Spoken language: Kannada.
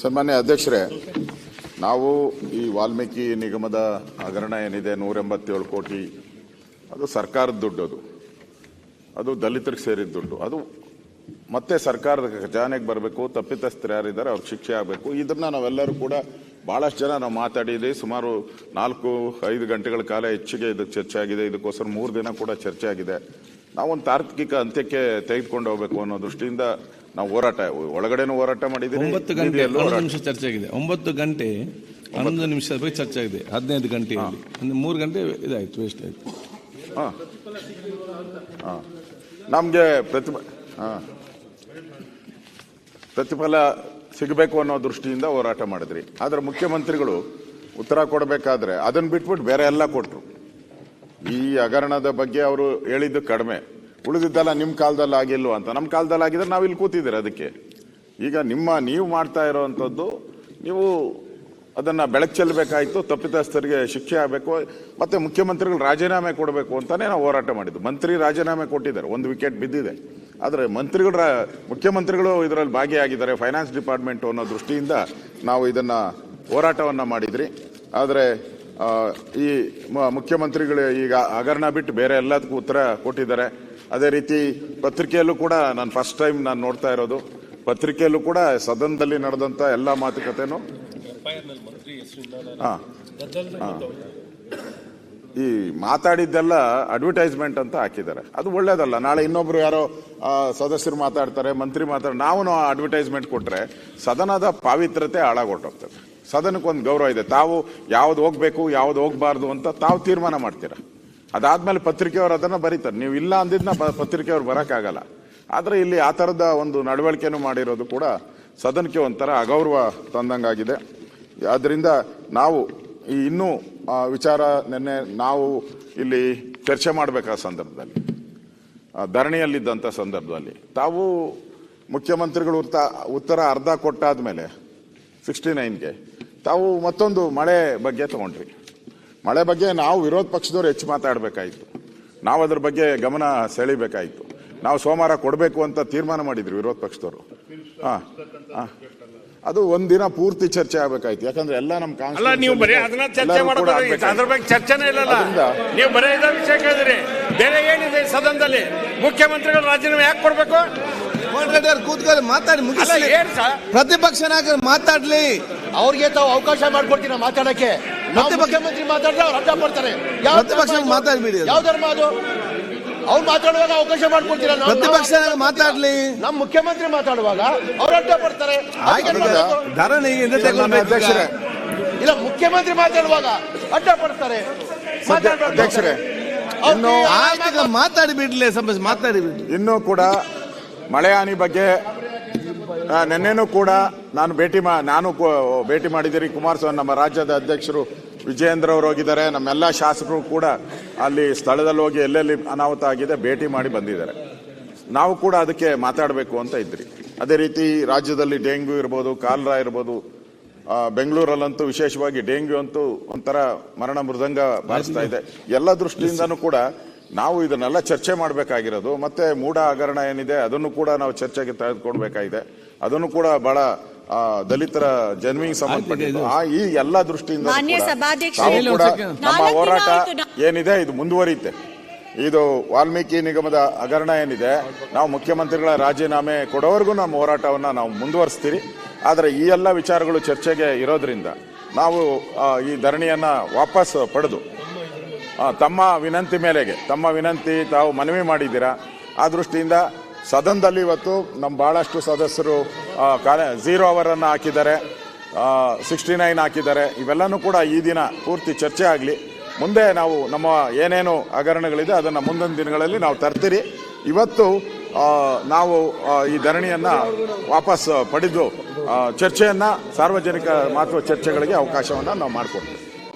ಸನ್ಮಾನ್ಯ ಅಧ್ಯಕ್ಷರೇ, ನಾವು ಈ ವಾಲ್ಮೀಕಿ ನಿಗಮದ ಹಗರಣ ಏನಿದೆ ನೂರ ಎಂಬತ್ತೇಳು ಕೋಟಿ, ಅದು ಸರ್ಕಾರದ ದುಡ್ಡು ಅದು. ಅದು ದಲಿತರಿಗೆ ಸೇರಿದ ದುಡ್ಡು. ಅದು ಮತ್ತೆ ಸರ್ಕಾರದ ಖಜಾನೆಗೆ ಬರಬೇಕು ತಪ್ಪಿತಸ್ಥರು ಯಾರಿದ್ದಾರೆ ಅವ್ರಿಗೆ ಶಿಕ್ಷೆ ಆಗಬೇಕು. ಇದನ್ನ ನಾವೆಲ್ಲರೂ ಕೂಡ ಭಾಳಷ್ಟು ಜನ ನಾವು ಮಾತಾಡಿದ್ದೀವಿ ಸುಮಾರು ನಾಲ್ಕು, ಐದು ಗಂಟೆಗಳ ಕಾಲ ಹೆಚ್ಚಿಗೆ ಇದಕ್ಕೆ ಚರ್ಚೆ ಆಗಿದೆ. ಇದಕ್ಕೋಸ್ಕರ ಮೂರು ದಿನ ಕೂಡ ಚರ್ಚೆ ಆಗಿದೆ. ನಾವೊಂದು ತಾರ್ಕಿಕ ಅಂತ್ಯಕ್ಕೆ ತೆಗೆದುಕೊಂಡು ಹೋಗಬೇಕು ಅನ್ನೋ ದೃಷ್ಟಿಯಿಂದ ನಾವು ಹೋರಾಟ ಒಳಗಡೆನೂ ಹೋರಾಟ ಮಾಡಿದ್ದೀವಿ ಒಂಬತ್ತು ಗಂಟೆ ಹನ್ನೊಂದು ನಿಮಿಷ ಚರ್ಚೆ ಆಗಿದೆ. ಒಂಬತ್ತು ಗಂಟೆ ಹನ್ನೊಂದು ನಿಮಿಷದ ಬಗ್ಗೆ ಚರ್ಚೆ ಆಗಿದೆ. ಹದಿನೈದು ಗಂಟೆ ಅಂದ್ರೆ ಮೂರು ಗಂಟೆ ಇದಾಯ್ತು ವೇಸ್ಟ್ ಆಯ್ತು. ಹಾಂ. ಹಾಂ. ನಮಗೆ ಪ್ರತಿಭ ಹಾಂ. ಪ್ರತಿಫಲ ಸಿಗಬೇಕು ಅನ್ನೋ ದೃಷ್ಟಿಯಿಂದ ಹೋರಾಟ ಮಾಡಿದ್ರಿ. ಆದರೆ ಮುಖ್ಯಮಂತ್ರಿಗಳು ಉತ್ತರ ಕೊಡಬೇಕಾದ್ರೆ ಅದನ್ನು ಬಿಟ್ಬಿಟ್ಟು ಬೇರೆ ಎಲ್ಲ ಕೊಟ್ಟರು ಈ ಹಗರಣದ ಬಗ್ಗೆ ಅವರು ಹೇಳಿದ್ದು ಕಡಿಮೆ. ಉಳಿದಿದ್ದೆಲ್ಲ ನಿಮ್ಮ ಕಾಲದಲ್ಲಿ ಆಗಿಲ್ವ ಅಂತ. ನಮ್ಮ ಕಾಲದಲ್ಲಿ ಆಗಿದ್ರೆ ನಾವು ಇಲ್ಲಿ ಕೂತಿದ್ದೀರಿ ಅದಕ್ಕೆ. ಈಗ ನಿಮ್ಮ ನೀವು ಮಾಡ್ತಾ ಇರೋವಂಥದ್ದು ನೀವು ಅದನ್ನು ಬೆಳಕು ಚೆಲ್ಲಬೇಕಾಯಿತು, ತಪ್ಪಿತಸ್ಥರಿಗೆ ಶಿಕ್ಷೆ ಆಗಬೇಕು, ಮತ್ತು ಮುಖ್ಯಮಂತ್ರಿಗಳು ರಾಜೀನಾಮೆ ಕೊಡಬೇಕು ಅಂತಲೇ ನಾವು ಹೋರಾಟ ಮಾಡಿದ್ದು. ಮಂತ್ರಿ ರಾಜೀನಾಮೆ ಕೊಟ್ಟಿದ್ದಾರೆ, ಒಂದು ವಿಕೆಟ್ ಬಿದ್ದಿದೆ. ಆದರೆ ಮಂತ್ರಿಗಳ ಮುಖ್ಯಮಂತ್ರಿಗಳು ಇದರಲ್ಲಿ ಭಾಗಿಯಾಗಿದ್ದಾರೆ ಫೈನಾನ್ಸ್ ಡಿಪಾರ್ಟ್ಮೆಂಟ್ ಅನ್ನೋ ದೃಷ್ಟಿಯಿಂದ ನಾವು ಇದನ್ನು ಹೋರಾಟವನ್ನು ಮಾಡಿದ್ರಿ. ಆದರೆ ಈ ಮುಖ್ಯಮಂತ್ರಿಗಳು ಈಗ ಹಗರಣ ಬಿಟ್ಟು ಬೇರೆ ಎಲ್ಲದಕ್ಕೂ ಉತ್ತರ ಕೊಟ್ಟಿದ್ದಾರೆ. ಅದೇ ರೀತಿ ಪತ್ರಿಕೆಯಲ್ಲೂ ಕೂಡ ನಾನು ಫಸ್ಟ್ ಟೈಮ್ ನಾನು ನೋಡ್ತಾ ಇರೋದು. ಪತ್ರಿಕೆಯಲ್ಲೂ ಕೂಡ ಸದನದಲ್ಲಿ ನಡೆದಂತ ಎಲ್ಲ ಮಾತುಕತೆನೂ ಹಾಂ. ಹಾ. ಈ ಮಾತಾಡಿದ್ದೆಲ್ಲ ಅಡ್ವರ್ಟೈಸ್ಮೆಂಟ್ ಅಂತ ಹಾಕಿದ್ದಾರೆ. ಅದು ಒಳ್ಳೇದಲ್ಲ. ನಾಳೆ ಇನ್ನೊಬ್ರು ಯಾರೋ ಸದಸ್ಯರು ಮಾತಾಡ್ತಾರೆ ಮಂತ್ರಿ ಮಾತಾಡ್ತಾರೆ ನಾವು ಅಡ್ವರ್ಟೈಸ್ಮೆಂಟ್ ಕೊಟ್ರೆ ಸದನದ ಪಾವಿತ್ರತೆ ಹಾಳಾಗೊಟ್ಟೋಗ್ತದೆ ಸದನಕ್ಕೆ ಒಂದು ಗೌರವ ಇದೆ. ತಾವು ಯಾವ್ದು ಹೋಗ್ಬೇಕು ಯಾವ್ದು ಹೋಗ್ಬಾರ್ದು ಅಂತ ತಾವು ತೀರ್ಮಾನ ಮಾಡ್ತೀರಾ? ಅದಾದ್ಮೇಲೆ ಪತ್ರಿಕೆಯವರು ಅದನ್ನ ಬರೀತಾರೆ. ನೀವು ಇಲ್ಲ ಅಂದಿದ್ನ ಪತ್ರಿಕೆಯವ್ರು ಬರೋಕ್ಕಾಗಲ್ಲ. ಆದರೆ ಇಲ್ಲಿ ಆ ತರದ ಒಂದು ನಡವಳಿಕೆನೂ ಮಾಡಿರೋದು ಕೂಡ ಸದನಕ್ಕೆ ಒಂಥರ ಅಗೌರವ ತಂದಂಗಾಗಿದೆ. ಆದ್ದರಿಂದ ನಾವು ಈ ಇನ್ನೂ ವಿಚಾರ ನಿನ್ನೆ ನಾವು ಇಲ್ಲಿ ಚರ್ಚೆ ಮಾಡಬೇಕಾದ ಸಂದರ್ಭದಲ್ಲಿ ಧರಣಿಯಲ್ಲಿದ್ದಂಥ ಸಂದರ್ಭದಲ್ಲಿ ತಾವು ಮುಖ್ಯಮಂತ್ರಿಗಳು ಉತ್ತ- ಉತ್ತರ ಅರ್ಧ ಕೊಟ್ಟಾದ ಮೇಲೆ ಸಿಕ್ಸ್ಟಿ ನೈನ್ಗೆ ತಾವು ಮತ್ತೊಂದು ಮಳೆ ಬಗ್ಗೆ ತಗೊಂಡ್ರಿ ಮಳೆ ಬಗ್ಗೆ ನಾವು ವಿರೋಧ ಪಕ್ಷದವ್ರು ಹೆಚ್ಚು ಮಾತಾಡಬೇಕಾಯಿತು. ನಾವು ಅದ್ರ ಬಗ್ಗೆ ಗಮನ ಸೆಳಿಬೇಕಾಯಿತು. ನಾವು ಸೋಮವಾರ ಕೊಡಬೇಕು ಅಂತ ತೀರ್ಮಾನ ಮಾಡಿದ್ರು ವಿರೋಧ ಪಕ್ಷದವರು. ಹಾ ಹಾಂ. ಅದು ಒಂದಿನ ಪೂರ್ತಿ ಚರ್ಚೆ ಆಗಬೇಕಾಯ್ತು. ಯಾಕಂದ್ರೆ ಎಲ್ಲ ನಮ್ಮ ಕಾಂಗ್ರೆಸ್ ನೀವು ಬರೀ ಅದನ್ನ ಚರ್ಚೆ ಅದ್ರ ಬಗ್ಗೆ ಚರ್ಚೆನೇ ಇಲ್ಲಲ್ಲ. ಅದರಿಂದ- ನೀವು ಬರೀ ಇದ ವಿಷಯ ಕೇಳಿದ್ರಿ. ಬೇರೆ ಏನಿದೆ ಸದನದಲ್ಲಿ? ಮುಖ್ಯಮಂತ್ರಿಗಳು ರಾಜೀನಾಮೆ ಯಾಕೆ ಕೊಡ್ಬೇಕು? ಕೂತ್ಕೊಳ್ಳಿ ಮಾತಾಡಿ ಮುಗಿಸ್ಲಿ. ಪ್ರತಿಪಕ್ಷ ನಾಯಕರು ಮಾತಾಡ್ಲಿ. ಅವ್ರಿಗೆ ತಾವು ಅವಕಾಶ ಮಾಡ್ಕೊಡ್ತೀನಿ ಮಾತಾಡಕ್ಕೆ? ಪ್ರತಿಪಕ್ಷ- ಮುಖ್ಯಮಂತ್ರಿ ಮಾತಾಡಿದ್ರೆ ಅವ್ರು ಅಡ್ಡ ಬರ್ತಾರೆ ಯಾವ ಪ್ರತಿಪಕ್ಷ? ಮಾತಾಡ್ಬಿಡಿ ಯಾವ ಧರ್ಮ ಅದು? ಅವ್ರು ಮಾತಾಡುವಾಗ ಅವಕಾಶ ಮಾಡ್ಕೊಡ್ತೀರಾ ನಾವು- ಪ್ರತಿಪಕ್ಷ ಮಾತಾಡ್ಲಿ. ನಮ್ಮ ಮುಖ್ಯಮಂತ್ರಿ ಮಾತಾಡುವಾಗ ಅವ್ರು ಅಡ್ಡ ಪಡ್ತಾರೆ? ಧರಣಿಗೆ ಅಧ್ಯಕ್ಷರೇ. ಇಲ್ಲ ಮುಖ್ಯಮಂತ್ರಿ ಮಾತಾಡುವಾಗ ಅಡ್ಡ ಪಡ್ತಾರೆ. ಅಧ್ಯಕ್ಷರೇ ಇನ್ನು ಮಾತಾಡಿ ಬಿಡ್ಲಿ ಸಮಸ್ಯೆ ಮಾತಾಡಿ ಬಿಡ್ಲಿ. ಇನ್ನೂ ಕೂಡ ಮಳೆ ಹಾನಿ ಬಗ್ಗೆ ನಿನ್ನೆನೂ ಕೂಡ ನಾನು ಭೇಟಿ ಮಾ, ನಾನು ಭೇಟಿ ಮಾಡಿದ್ದೀರಿ. ಕುಮಾರಸ್ವಾಮಿ, ನಮ್ಮ ರಾಜ್ಯದ ಅಧ್ಯಕ್ಷರು ವಿಜಯೇಂದ್ರ ಅವರು ಹೋಗಿದ್ದಾರೆ. ನಮ್ಮೆಲ್ಲ ಶಾಸಕರು ಕೂಡ ಅಲ್ಲಿ ಸ್ಥಳದಲ್ಲಿ ಹೋಗಿ ಎಲ್ಲೆಲ್ಲಿ ಅನಾಹುತ ಆಗಿದೆ ಭೇಟಿ ಮಾಡಿ ಬಂದಿದ್ದಾರೆ. ನಾವು ಕೂಡ ಅದಕ್ಕೆ ಮಾತಾಡಬೇಕು ಅಂತ ಇದ್ರಿ. ಅದೇ ರೀತಿ ರಾಜ್ಯದಲ್ಲಿ ಡೆಂಗ್ಯೂ ಇರ್ಬೋದು, ಕಾಲ್ರಾ ಇರ್ಬೋದು ಬೆಂಗಳೂರಲ್ಲಂತೂ ವಿಶೇಷವಾಗಿ ಡೆಂಗ್ಯೂ ಅಂತೂ ಒಂಥರ ಮರಣ ಮೃದಂಗ ಬಾರಿಸ್ತಾ ಇದೆ. ಎಲ್ಲ ದೃಷ್ಟಿಯಿಂದನೂ ಕೂಡ ನಾವು ಇದನ್ನೆಲ್ಲ ಚರ್ಚೆ ಮಾಡಬೇಕಾಗಿರೋದು ಮತ್ತೆ ಮೂಢ ಹಗರಣ ಏನಿದೆ ಅದನ್ನು ಕೂಡ ನಾವು ಚರ್ಚೆಗೆ ತೆಗೆದುಕೊಳ್ಬೇಕಾಗಿದೆ. ಅದನ್ನು ಕೂಡ ಬಹಳ ಆ, ದಲಿತರ ಜನ್ಮಿಗೆ ಸಂಬಂಧಪಟ್ಟಿದ್ದು. ಆ ಈ ಎಲ್ಲ ದೃಷ್ಟಿಯಿಂದ ಮಾನ್ಯ ಕೂಡ ಸಭಾಧ್ಯಕ್ಷರೇ, ನಾವು ಕೂಡ ನಮ್ಮ ಹೋರಾಟ ಏನಿದೆ ಇದು ಮುಂದುವರಿಯುತ್ತೆ. ಇದು ವಾಲ್ಮೀಕಿ ನಿಗಮದ ಹಗರಣ ಏನಿದೆ ನಾವು ಮುಖ್ಯಮಂತ್ರಿಗಳ ರಾಜೀನಾಮೆ ಕೊಡೋವರೆಗೂ ನಮ್ಮ ಹೋರಾಟವನ್ನು ನಾವು ಮುಂದುವರಿಸ್ತೀರಿ. ಆದರೆ ಈ ಎಲ್ಲ ವಿಚಾರಗಳು ಚರ್ಚೆಗೆ ಇರೋದ್ರಿಂದ ನಾವು ಈ ಧರಣಿಯನ್ನು ವಾಪಸ್ ಪಡೆದು ತಮ್ಮ ವಿನಂತಿ ಮೇಲೆಗೆ, ತಮ್ಮ ವಿನಂತಿ ತಾವು ಮನವಿ ಮಾಡಿದ್ದೀರಾ? ಆ ದೃಷ್ಟಿಯಿಂದ ಸದನದಲ್ಲಿ ಇವತ್ತು ನಮ್ಮ ಭಾಳಷ್ಟು ಸದಸ್ಯರು ಕಾರ್ಯ, ಝೀರೋ ಅವರನ್ನು ಹಾಕಿದ್ದಾರೆ ಸಿಕ್ಸ್ಟಿ ನೈನ್ ಹಾಕಿದ್ದಾರೆ. ಇವೆಲ್ಲನೂ ಕೂಡ ಈ ದಿನ ಪೂರ್ತಿ ಚರ್ಚೆ ಆಗಲಿ. ಮುಂದೆ ನಾವು ನಮ್ಮ ಏನೇನು ಹಗರಣಗಳಿದೆ ಅದನ್ನು ಮುಂದಿನ ದಿನಗಳಲ್ಲಿ ನಾವು ತರ್ತೀರಿ. ಇವತ್ತು ನಾವು ಈ ಧರಣಿಯನ್ನು ವಾಪಸ್ ಪಡೆದು ಚರ್ಚೆಯನ್ನ ಸಾರ್ವಜನಿಕ ಮಹತ್ವ ಚರ್ಚೆಗಳಿಗೆ ಅವಕಾಶವನ್ನು ನಾವು ಮಾಡಿಕೊಡ್ತೀವಿ.